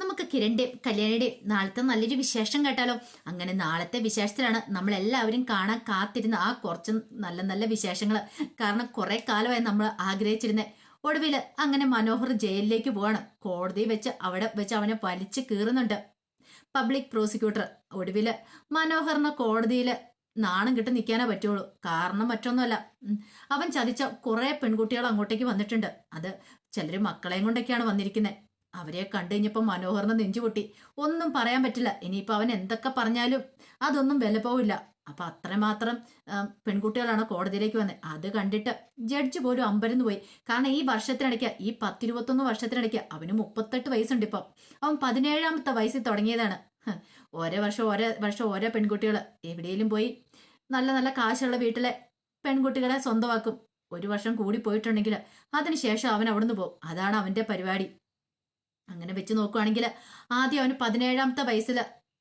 നമുക്ക് കിരണിന്റെയും കല്യാണിയുടെയും നാളത്തെ നല്ലൊരു വിശേഷം കേട്ടാലോ? അങ്ങനെ നാളത്തെ വിശേഷത്തിലാണ് നമ്മൾ എല്ലാവരും കാണാൻ കാത്തിരുന്ന ആ കുറച്ച് നല്ല നല്ല വിശേഷങ്ങൾ. കാരണം കുറെ കാലമായി നമ്മൾ ആഗ്രഹിച്ചിരുന്നത് ഒടുവിൽ അങ്ങനെ മനോഹർ ജയിലിലേക്ക് പോവാണ്. കോടതി വെച്ച് അവിടെ വെച്ച് അവനെ വലിച്ചു കീറുന്നുണ്ട്. Public prosecutor. ഒടുവിൽ മനോഹറിന് കോടതിയിൽ നാണം കിട്ടി നിൽക്കാനേ പറ്റുള്ളൂ. കാരണം മറ്റൊന്നുമല്ല. അവൻ ചതിച്ച കുറേ പെൺകുട്ടികൾ അങ്ങോട്ടേക്ക് വന്നിട്ടുണ്ട്. അത് ചിലർ മക്കളെയും കൊണ്ടൊക്കെയാണ് വന്നിരിക്കുന്നത് അവരെ കണ്ടു കഴിഞ്ഞപ്പോൾ മനോഹറിന് നെഞ്ചുപൊട്ടി ഒന്നും പറയാൻ പറ്റില്ല. ഇനിയിപ്പോൾ അവൻ എന്തൊക്കെ പറഞ്ഞാലും അതൊന്നും വിലപ്പോവില്ല അപ്പം അത്രമാത്രം പെൺകുട്ടികളാണ് കോടതിയിലേക്ക് വന്നത് അത് കണ്ടിട്ട് ജഡ്ജ് പോലും അമ്പരന്ന് പോയി. കാരണം ഈ വർഷത്തിനിടയ്ക്ക് ഈ പത്തിരുപത്തൊന്ന് വർഷത്തിനിടയ്ക്ക് അവന് മുപ്പത്തെട്ട് വയസ്സുണ്ട് ഇപ്പം അവൻ പതിനേഴാമത്തെ വയസ്സിൽ തുടങ്ങിയതാണ്. ഓരോ വർഷം ഓരോ വർഷം ഓരോ പെൺകുട്ടികൾ എവിടെയെങ്കിലും പോയി നല്ല നല്ല കാശുള്ള വീട്ടിലെ പെൺകുട്ടികളെ സ്വന്തമാക്കും. ഒരു വർഷം കൂടി പോയിട്ടുണ്ടെങ്കിൽ അതിനുശേഷം അവൻ അവിടുന്ന് പോകും. അതാണ് അവന്റെ പരിപാടി. അങ്ങനെ വെച്ച് നോക്കുവാണെങ്കിൽ ആദ്യം അവന് പതിനേഴാമത്തെ വയസ്സിൽ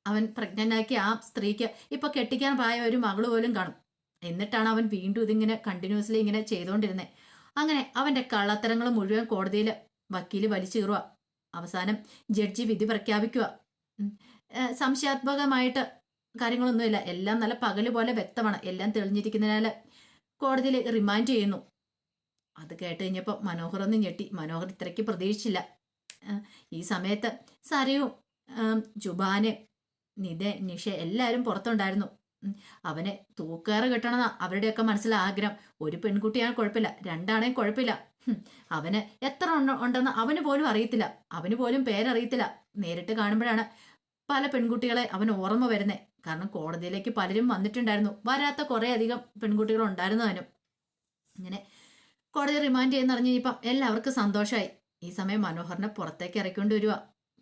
അവൻ പ്രഗ്നന്റ് ആക്കിയ ആ സ്ത്രീക്ക് ഇപ്പൊ കെട്ടിക്കാൻ പ്രായ ഒരു മകൾ പോലും കാണും. എന്നിട്ടാണ് അവൻ വീണ്ടും ഇതിങ്ങനെ കണ്ടിന്യൂസ്ലി ഇങ്ങനെ ചെയ്തുകൊണ്ടിരുന്നത് അങ്ങനെ അവന്റെ കള്ളത്തരങ്ങൾ മുഴുവൻ കോടതിയിൽ വക്കീൽ വലിച്ചു കീറുക അവസാനം ജഡ്ജി വിധി പ്രഖ്യാപിക്കുക. സംശയാത്മകമായിട്ട് കാര്യങ്ങളൊന്നുമില്ല. എല്ലാം നല്ല പകൽ പോലെ വ്യക്തമാണ്. എല്ലാം തെളിഞ്ഞിരിക്കുന്നതിനാൽ കോടതിയിൽ റിമാൻഡ് ചെയ്യുന്നു. അത് കേട്ട് കഴിഞ്ഞപ്പോൾ മനോഹർ ഒന്ന് ഞെട്ടി. മനോഹർ ഇത്രയ്ക്ക് പ്രതീക്ഷിച്ചില്ല. ഈ സമയത്ത് സരയും ജുബാന് നിത നിഷ എല്ലാവരും പുറത്തുണ്ടായിരുന്നു. അവനെ തൂക്കേറ് കിട്ടണമെന്നാ അവരുടെയൊക്കെ മനസ്സിലെ ആഗ്രഹം. ഒരു പെൺകുട്ടിയാണ് കുഴപ്പമില്ല രണ്ടാണേലും കുഴപ്പമില്ല. അവന് എത്ര ഉണ്ടെന്ന് അവന് പോലും അറിയത്തില്ല. അവന് പോലും പേരറിയത്തില്ല. നേരിട്ട് കാണുമ്പോഴാണ് പല പെൺകുട്ടികളെ അവൻ ഓർമ്മ വരുന്നത് കാരണം കോടതിയിലേക്ക് പലരും വന്നിട്ടുണ്ടായിരുന്നു. വരാത്ത കുറെ അധികം പെൺകുട്ടികൾ ഉണ്ടായിരുന്നു അവനും. ഇങ്ങനെ കോടതി റിമാൻഡ് ചെയ്യുന്നറിഞ്ഞപ്പം എല്ലാവർക്കും സന്തോഷമായി ഈ സമയം മനോഹറിനെ പുറത്തേക്ക് ഇറക്കിക്കൊണ്ട് വരിക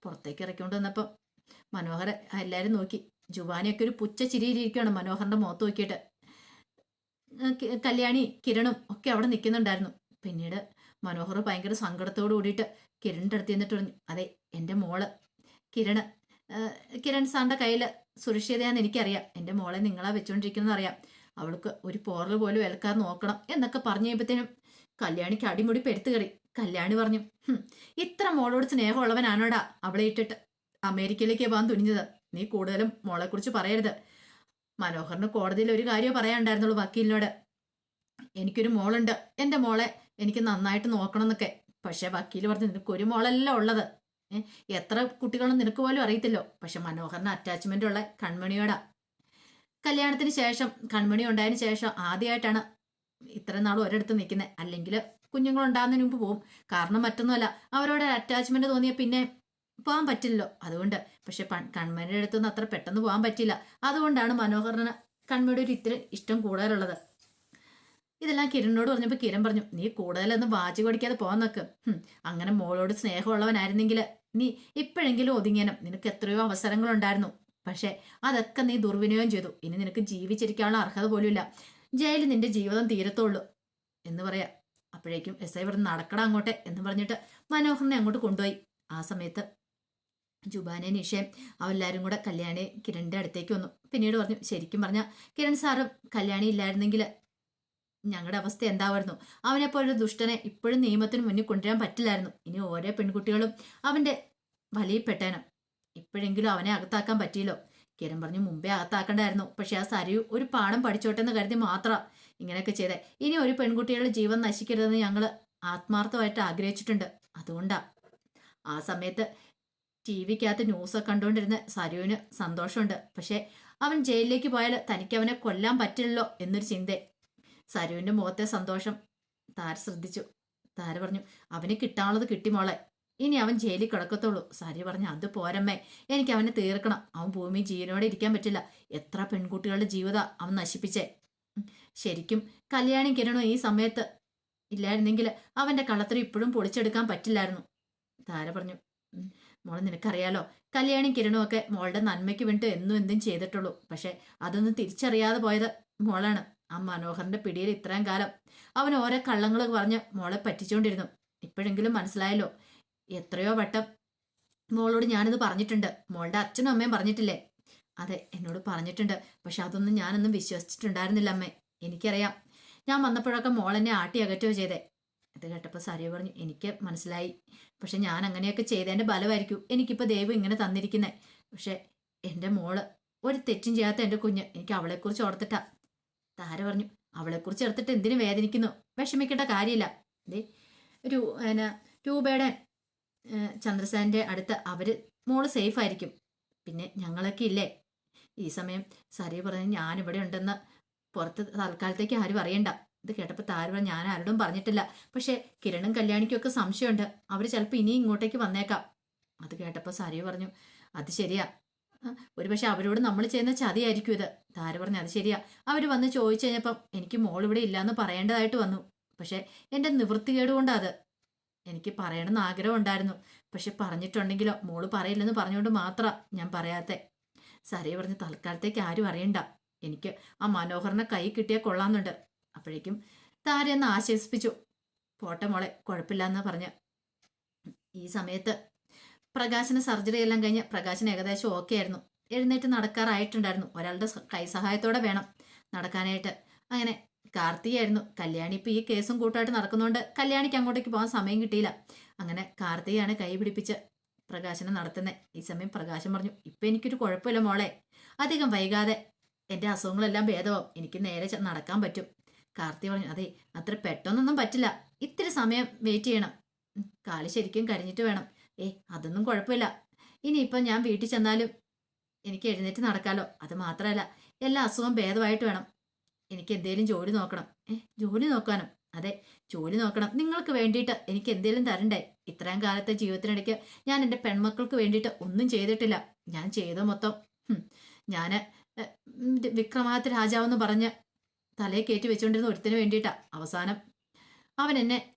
പുറത്തേക്ക് ഇറക്കിക്കൊണ്ട് വന്നപ്പം മനോഹർ എല്ലാവരും നോക്കി. ജുബാനിയൊക്കെ ഒരു പുച്ച ചിരിയിരിക്കുകയാണ് മനോഹറിന്റെ മുഖത്ത് നോക്കിയിട്ട്. കല്യാണി കിരണും ഒക്കെ അവിടെ നിൽക്കുന്നുണ്ടായിരുന്നു. പിന്നീട് മനോഹർ ഭയങ്കര സങ്കടത്തോട് കൂടിയിട്ട് കിരണിന്റെ അടുത്ത് ചെന്നിട്ട് പറഞ്ഞു അതെ എന്റെ മോൾ കിരണ് കിരൺ സാറിന്റെ കയ്യിൽ സുരക്ഷിതയാണെന്ന് എനിക്കറിയാം. എന്റെ മോളെ നിങ്ങളാ വെച്ചുകൊണ്ടിരിക്കുന്നത് അറിയാം. അവൾക്ക് ഒരു പോറൽ പോലും ഏൽക്കാതെ നോക്കണം എന്നൊക്കെ പറഞ്ഞു കഴിയുമ്പോഴത്തേനും കല്യാണിക്ക് അടിമുടി പെരുത്ത് കല്യാണി പറഞ്ഞു "ഹും, ഇത്ര മോളോട് സ്നേഹമുള്ളവനാണോടാ അവളെ ഇട്ടിട്ട്? അമേരിക്കയിലേക്ക് പോകാൻ തുനിഞ്ഞത്. നീ കൂടുതലും മോളെക്കുറിച്ച് പറയരുത്. മനോഹറിന് കോടതിയിൽ ഒരു കാര്യം പറയാനുണ്ടായിരുന്നുള്ളൂ വക്കീലിനോട്. എനിക്കൊരു മോളുണ്ട്. എന്റെ മോളെ എനിക്ക് നന്നായിട്ട് നോക്കണം എന്നൊക്കെ പക്ഷെ വക്കീൽ പറഞ്ഞു നിനക്ക് ഒരു മോളല്ല ഉള്ളത്. എത്ര കുട്ടികളും നിനക്ക് പോലും അറിയത്തില്ലോ. പക്ഷെ മനോഹറിന് അറ്റാച്ച്മെന്റ് ഉള്ള കൺമണിയോടാ. കല്യാണത്തിന് ശേഷം കൺമണി ഉണ്ടായതിനു ശേഷം ആദ്യമായിട്ടാണ് ഇത്രയും നാളും ഒരിടത്ത് നിൽക്കുന്നത് അല്ലെങ്കിൽ കുഞ്ഞുങ്ങൾ ഉണ്ടാകുന്നതിന് മുമ്പ് പോകും കാരണം മറ്റൊന്നുമല്ല അവരോട് അറ്റാച്ച്മെന്റ് തോന്നിയ പിന്നെ പോകാൻ പറ്റില്ലല്ലോ. അതുകൊണ്ട് പക്ഷെ കൺമണിയുടെ അടുത്തൊന്നും അത്ര പെട്ടെന്ന് പോകാൻ പറ്റില്ല. അതുകൊണ്ടാണ് മനോഹറിന് കൺമയുടെ ഒരു ഇത്തിരി ഇഷ്ടം കൂടുതലുള്ളത്. ഇതെല്ലാം കിരണിനോട് പറഞ്ഞപ്പോൾ കിരൺ പറഞ്ഞു നീ കൂടുതലൊന്നും വാച്ച് കൊടിക്കാതെ പോകാൻ നോക്ക്. അങ്ങനെ മോളോട് സ്നേഹമുള്ളവനായിരുന്നെങ്കിൽ നീ ഇപ്പോഴെങ്കിലും ഒതുങ്ങിയനും. നിനക്ക് എത്രയോ അവസരങ്ങളുണ്ടായിരുന്നു. പക്ഷെ അതൊക്കെ നീ ദുർവിനിയോഗം ചെയ്തു. ഇനി നിനക്ക് ജീവിച്ചിരിക്കാനുള്ള അർഹത പോലുമില്ല. ജയിലിൽ നിന്റെ ജീവിതം തീരത്തുള്ളൂ. എന്ന് പറയാ. അപ്പോഴേക്കും എസ് ഐ ഇവിടെ നടക്കട അങ്ങോട്ടെ എന്ന് പറഞ്ഞിട്ട് മനോഹറിനെ അങ്ങോട്ട് കൊണ്ടുപോയി. ആ സമയത്ത് ജുബാനെ നിഷയും അവരെല്ലാവരും കൂടെ കല്യാണി കിരണിന്റെ അടുത്തേക്ക് വന്നു. പിന്നീട് പറഞ്ഞു ശരിക്കും പറഞ്ഞ കിരൺ സാറ് കല്യാണി ഇല്ലായിരുന്നെങ്കിൽ ഞങ്ങളുടെ അവസ്ഥ എന്താവായിരുന്നു? അവനെ പോലൊരു ദുഷ്ടനെ ഇപ്പോഴും നിയമത്തിന് മുന്നിൽ കൊണ്ടുവരാൻ പറ്റില്ലായിരുന്നു. ഇനി ഓരോ പെൺകുട്ടികളും അവന്റെ വലിയപ്പെട്ടേനും ഇപ്പോഴെങ്കിലും അവനെ അകത്താക്കാൻ പറ്റിയല്ലോ. കിരൺ പറഞ്ഞു മുമ്പേ അകത്താക്കണ്ടായിരുന്നു. പക്ഷെ ആ സരയു ഒരു പാഠം പഠിച്ചോട്ടെ എന്ന് കരുതി മാത്രം ഇങ്ങനെയൊക്കെ ചെയ്തേ. ഇനി ഒരു പെൺകുട്ടികളുടെ ജീവൻ നശിക്കരുതെന്ന് ഞങ്ങൾ ആത്മാർത്ഥമായിട്ട് ആഗ്രഹിച്ചിട്ടുണ്ട്. അതുകൊണ്ടാ. ആ സമയത്ത് ടി വിക്കകത്ത് ന്യൂസൊക്കെ കണ്ടുകൊണ്ടിരുന്ന സരുവിന് സന്തോഷമുണ്ട്. പക്ഷേ അവൻ ജയിലിലേക്ക് പോയാൽ തനിക്ക് അവനെ കൊല്ലാൻ പറ്റില്ലല്ലോ എന്നൊരു ചിന്ത. സരുവിന്റെ മുഖത്തെ സന്തോഷം താര ശ്രദ്ധിച്ചു. താര പറഞ്ഞു അവന് കിട്ടാനുള്ളത് കിട്ടി മോളെ. ഇനി അവൻ ജയിലിൽ കിടക്കത്തുള്ളൂ. സരി പറഞ്ഞു അത് പോരമ്മേ. എനിക്ക് അവനെ തീർക്കണം. അവൻ ഭൂമി ജീവനോടെ ഇരിക്കാൻ പറ്റില്ല. എത്ര പെൺകുട്ടികളുടെ ജീവിതം അവൻ നശിപ്പിച്ചേ. ശരിക്കും കല്യാണി കിരണോ ഈ സമയത്ത് ഇല്ലായിരുന്നെങ്കിൽ അവന്റെ കള്ളത്തരം ഇപ്പോഴും പൊളിച്ചെടുക്കാൻ പറ്റില്ലായിരുന്നു. താര പറഞ്ഞു "ഉം, മോളെ നിനക്കറിയാലോ കല്യാണി കിരണോ ഒക്കെ മോളുടെ നന്മയ്ക്ക് വേണ്ടി എന്നും എന്തും ചെയ്തിട്ടുള്ളൂ. പക്ഷെ അതൊന്നും തിരിച്ചറിയാതെ പോയത് മോളാണ്. ആ മനോഹറിന്റെ പിടിയിൽ ഇത്രയും കാലം അവൻ ഓരോ കള്ളങ്ങൾ പറഞ്ഞ് മോളെ പറ്റിച്ചുകൊണ്ടിരുന്നു ഇപ്പോഴെങ്കിലും മനസ്സിലായല്ലോ എത്രയോ വട്ടം മോളോട് ഞാനിത് പറഞ്ഞിട്ടുണ്ട്. മോളുടെ അച്ഛനും അമ്മയും പറഞ്ഞിട്ടില്ലേ? അതെ എന്നോട് പറഞ്ഞിട്ടുണ്ട്. പക്ഷെ അതൊന്നും ഞാനൊന്നും വിശ്വസിച്ചിട്ടുണ്ടായിരുന്നില്ല അമ്മേ. എനിക്കറിയാം. ഞാൻ വന്നപ്പോഴൊക്കെ മോൾ എന്നെ ആട്ടി അകറ്റുകയോ ചെയ്തേ. അത് കേട്ടപ്പോൾ സരിയ പറഞ്ഞു എനിക്ക് മനസ്സിലായി. പക്ഷെ ഞാൻ അങ്ങനെയൊക്കെ ചെയ്തതിന്റെ ബലമായിരിക്കും എനിക്കിപ്പോൾ ദൈവം ഇങ്ങനെ തന്നിരിക്കുന്നത് പക്ഷെ എന്റെ മോൾ ഒരു തെറ്റും ചെയ്യാത്ത എന്റെ കുഞ്ഞ്. എനിക്ക് അവളെക്കുറിച്ച് ഓർത്തിട്ടാ. താര പറഞ്ഞു അവളെക്കുറിച്ച് ഓർത്തിട്ട് എന്തിനു വേദനിക്കുന്നു? വിഷമിക്കേണ്ട കാര്യമില്ല. ദേ ഒരു എന്നാ രൂപയുടെ ചന്ദ്രസേന്റെ അടുത്ത് അവർ മോൾ സേഫ് ആയിരിക്കും പിന്നെ ഞങ്ങളൊക്കെ ഇല്ലേ? ഈ സമയം സരി പറഞ്ഞു ഞാനിവിടെ ഉണ്ടെന്ന് പുറത്ത് തൽക്കാലത്തേക്ക് ആരും അറിയണ്ട. ഇത് കേട്ടപ്പോൾ താര ഞാൻ ആരോടും പറഞ്ഞിട്ടില്ല. പക്ഷേ കിരണും കല്യാണിക്കും ഒക്കെ സംശയമുണ്ട്. അവർ ചിലപ്പോൾ ഇനി ഇങ്ങോട്ടേക്ക് വന്നേക്കാം. അത് കേട്ടപ്പോൾ സരി പറഞ്ഞു അത് ശരിയാ. ഒരു ഒരുപക്ഷെ അവരോട് നമ്മൾ ചെയ്യുന്ന ചതിയായിരിക്കും ഇത്. താര പറഞ്ഞു അത് ശരിയാ. അവർ വന്ന് ചോദിച്ചു കഴിഞ്ഞപ്പം എനിക്ക് മോൾ ഇവിടെ ഇല്ലാന്ന് പറയേണ്ടതായിട്ട് വന്നു. പക്ഷെ എന്റെ നിവൃത്തി കൊണ്ടാ എനിക്ക് പറയണമെന്ന് ആഗ്രഹം ഉണ്ടായിരുന്നു. പക്ഷെ പറഞ്ഞിട്ടുണ്ടെങ്കിലോ? മോൾ പറയില്ലെന്ന് പറഞ്ഞുകൊണ്ട് മാത്രം ഞാൻ പറയാത്തെ. സരയെ പറഞ്ഞു തൽക്കാലത്തേക്ക് ആരും അറിയണ്ട. എനിക്ക് ആ മനോഹറിനെ കൈ കിട്ടിയാൽ കൊള്ളാമെന്നുണ്ട്. അപ്പോഴേക്കും താര ഒന്ന് ആശ്വസിപ്പിച്ചു. പോട്ടെ മോളെ കുഴപ്പമില്ല പറഞ്ഞ്. ഈ സമയത്ത് പ്രകാശന സർജറി എല്ലാം കഴിഞ്ഞ് പ്രകാശന് ഏകദേശം ഓക്കെ ആയിരുന്നു. എഴുന്നേറ്റ് നടക്കാറായിട്ടുണ്ടായിരുന്നു. ഒരാളുടെ കൈ സഹായത്തോടെ വേണം നടക്കാനായിട്ട്. അങ്ങനെ കാർത്തികയായിരുന്നു കല്യാണി ഇപ്പം ഈ കേസും കൂട്ടായിട്ട് നടക്കുന്നതുകൊണ്ട് കല്യാണിക്ക് അങ്ങോട്ടേക്ക് പോകാൻ സമയം കിട്ടിയില്ല. അങ്ങനെ കാർത്തികയാണ് കൈ പിടിപ്പിച്ച് പ്രകാശനെ നടത്തുന്നത് ഈ സമയം പ്രകാശം പറഞ്ഞു ഇപ്പം എനിക്കൊരു കുഴപ്പമില്ല മോളെ. അധികം വൈകാതെ എന്റെ അസുഖങ്ങളെല്ലാം ഭേദമാവും. എനിക്ക് നേരെ നടക്കാൻ പറ്റും. കാർത്തി പറഞ്ഞു അതെ അത്ര പെട്ടെന്നൊന്നും പറ്റില്ല. ഇത്തിരി സമയം വെയിറ്റ് ചെയ്യണം. കാൽ ശരിക്കും കരിഞ്ഞിട്ട് വേണം. ഏ അതൊന്നും കുഴപ്പമില്ല. ഇനിയിപ്പം ഞാൻ വീട്ടിൽ ചെന്നാലും എനിക്ക് എഴുന്നേറ്റ് നടക്കാലോ. അത് മാത്രമല്ല എല്ലാ അസുഖം ഭേദമായിട്ട് വേണം. എനിക്ക് എന്തേലും ജോലി നോക്കണം. ഏ ജോലി നോക്കാനും. അതെ ജോലി നോക്കണം. നിങ്ങൾക്ക് വേണ്ടിയിട്ട് എനിക്ക് എന്തേലും തരണ്ടേ? ഇത്രയും കാലത്തെ ജീവിതത്തിനിടയ്ക്ക് ഞാൻ എന്റെ പെൺമക്കൾക്ക് വേണ്ടിയിട്ട് ഒന്നും ചെയ്തിട്ടില്ല. ഞാൻ ചെയ്ത മൊത്തം ഞാൻ വിക്രമാദിത്യ രാജാവെന്ന് പറഞ്ഞ് തലയെ കയറ്റി വെച്ചുകൊണ്ടിരുന്ന ഒരുത്തിന് വേണ്ടിയിട്ടാ അവസാനം. അവൻ എന്നെ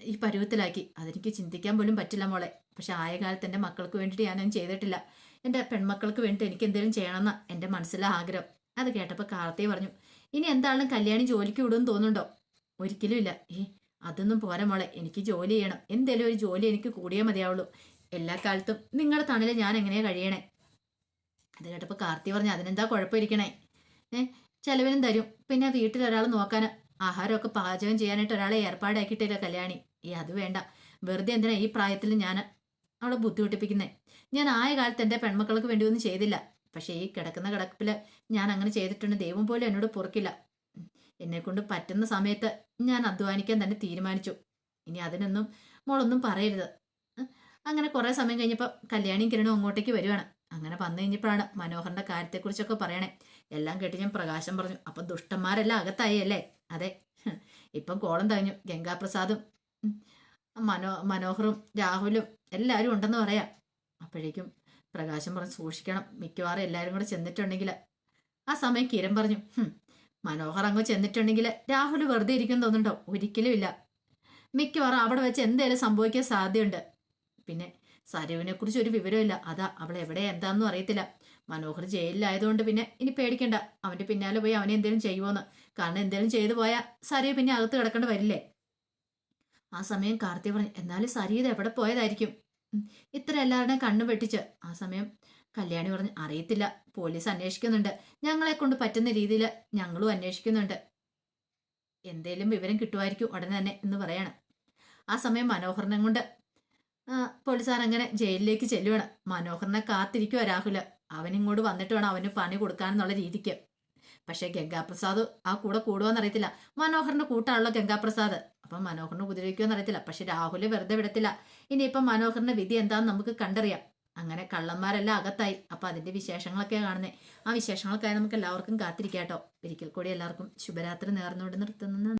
ഈ പരുവത്തിലാക്കി. അതെനിക്ക് ചിന്തിക്കാൻ പോലും പറ്റില്ല മോളെ. പക്ഷെ ആയ കാലത്ത് എന്റെ മക്കൾക്ക് വേണ്ടിയിട്ട് ഞാനൊന്നും ചെയ്തിട്ടില്ല. എന്റെ പെൺമക്കൾക്ക് വേണ്ടിയിട്ട് എനിക്ക് എന്തെങ്കിലും ചെയ്യണമെന്ന എന്റെ മനസ്സിലെ ആഗ്രഹം. അത് കേട്ടപ്പോൾ കാർത്തി പറഞ്ഞു ഇനി എന്താണെങ്കിലും കല്യാണി ജോലിക്ക് വിടുമെന്ന് തോന്നുന്നുണ്ടോ? ഒരിക്കലും ഇല്ല. ഏ അതൊന്നും പോരാ മോളെ. എനിക്ക് ജോലി ചെയ്യണം. എന്തേലും ഒരു ജോലി എനിക്ക് കൂടിയേ മതിയാവുള്ളൂ. എല്ലാ കാലത്തും നിങ്ങളുടെ തണലിൽ ഞാൻ എങ്ങനെയാണ് കഴിയണേ? അത് കേട്ടപ്പോൾ കാർത്തി പറഞ്ഞു അതിനെന്താ കുഴപ്പമിരിക്കണേ? ഏ ചിലവിനും തരും. പിന്നെ വീട്ടിൽ ഒരാൾ നോക്കാൻ ആഹാരമൊക്കെ പാചകം ചെയ്യാനായിട്ട് ഒരാളെ ഏർപ്പാടാക്കിയിട്ടില്ല കല്യാണി? ഈ അത് വേണ്ട. വെറുതെ എന്തിനാ ഈ പ്രായത്തിൽ ഞാൻ അവളെ ബുദ്ധിമുട്ടിപ്പിക്കുന്നേ? ഞാൻ ആയ കാലത്ത് എന്റെ പെൺമക്കൾക്ക് വേണ്ടി ഒന്നും ചെയ്തില്ല. പക്ഷേ ഈ കിടക്കുന്ന കിടപ്പിൽ ഞാൻ അങ്ങനെ ചെയ്തിട്ടുണ്ട്. ദൈവം പോലും എന്നോട് പൊറുക്കില്ല. എന്നെക്കൊണ്ട് പറ്റുന്ന സമയത്ത് ഞാൻ അധ്വാനിക്കാൻ തന്നെ തീരുമാനിച്ചു. ഇനി അതിനൊന്നും മോളൊന്നും പറയരുത്. അങ്ങനെ കുറേ സമയം കഴിഞ്ഞപ്പോൾ കല്യാണിയും കിരണും അങ്ങോട്ടേക്ക് വരുവാണ്. അങ്ങനെ വന്നു കഴിഞ്ഞപ്പോഴാണ് മനോഹറിന്റെ കാര്യത്തെക്കുറിച്ചൊക്കെ പറയണേ. എല്ലാം കേട്ട് ഞാൻ പ്രകാശം പറഞ്ഞു അപ്പം ദുഷ്ടന്മാരെല്ലാം അകത്തായി അല്ലേ? അതെ. ഇപ്പം കോളം തകഞ്ഞു. ഗംഗാപ്രസാദും മനോ മനോഹറും രാഹുലും എല്ലാവരും ഉണ്ടെന്ന് പറയാം. അപ്പോഴേക്കും പ്രകാശം പറഞ്ഞ് സൂക്ഷിക്കണം. മിക്കവാറും എല്ലാവരും കൂടെ ചെന്നിട്ടുണ്ടെങ്കിൽ ആ സമയം കിരൺ പറഞ്ഞു മനോഹർ അങ്ങ് ചെന്നിട്ടുണ്ടെങ്കിൽ രാഹുൽ വെറുതെ ഇരിക്കും തോന്നുന്നുണ്ടോ? ഒരിക്കലും ഇല്ല. മിക്കവാറും അവിടെ വെച്ച് എന്തേലും സംഭവിക്കാൻ സാധ്യതയുണ്ട്. പിന്നെ സരുവിനെ കുറിച്ച് ഒരു വിവരമില്ല അതാ അവൾ എവിടെ എന്താണെന്നും അറിയത്തില്ല. മനോഹർ ജയിലിലായതുകൊണ്ട് പിന്നെ ഇനി പേടിക്കണ്ട. അവന്റെ പിന്നാലെ പോയി അവനെ എന്തെങ്കിലും ചെയ്യുമോന്ന് കാരണം എന്തെങ്കിലും ചെയ്തു പോയാൽ സരിയ പിന്നെ അകത്ത് കിടക്കേണ്ടി വരില്ലേ? ആ സമയം കാർത്തി പറഞ്ഞു എന്നാലും സരി ഇത് എവിടെ പോയതായിരിക്കും? ഇത്ര എല്ലാവരുടെയും കണ്ണു വെട്ടിച്ച്. ആ സമയം കല്യാണി പറഞ്ഞു അറിയത്തില്ല പോലീസ് അന്വേഷിക്കുന്നുണ്ട്. ഞങ്ങളെ കൊണ്ട് പറ്റുന്ന രീതിയിൽ ഞങ്ങളും അന്വേഷിക്കുന്നുണ്ട്. എന്തേലും വിവരം കിട്ടുമായിരിക്കും ഉടനെ തന്നെ എന്ന് പറയണം. ആ സമയം മനോഹരനെ കൊണ്ട് പോലീസുകാർ അങ്ങനെ ജയിലിലേക്ക് ചെല്ലുവാണ്. മനോഹറിനെ കാത്തിരിക്കുവാ രാഹുൽ. അവനിങ്ങോട്ട് വന്നിട്ട് വേണം അവന് പണി കൊടുക്കാനെന്നുള്ള രീതിക്ക്. പക്ഷേ ഗംഗാപ്രസാദ് ആ കൂടെ കൂടുവോന്ന് അറിയത്തില്ല. മനോഹറിന്റെ കൂട്ടാണല്ലോ ഗംഗാപ്രസാദ്. അപ്പം മനോഹറിനെ ഉപദ്രവിക്കുമെന്ന് അറിയത്തില്ല. പക്ഷെ രാഹുൽ വെറുതെ വിടത്തില്ല. ഇനിയിപ്പം മനോഹറിന്റെ വിധി എന്താന്ന് നമുക്ക് കണ്ടറിയാം. അങ്ങനെ കള്ളന്മാരെല്ലാം അകത്തായി. അപ്പൊ അതിന്റെ വിശേഷങ്ങളൊക്കെ കാണുന്നത് ആ വിശേഷങ്ങൾക്കായി നമുക്ക് എല്ലാവർക്കും കാത്തിരിക്കാട്ടോ. ഒരിക്കൽ കൂടി എല്ലാവർക്കും ശുഭരാത്രി നേർന്നുകൊണ്ട് നിർത്തുന്നു.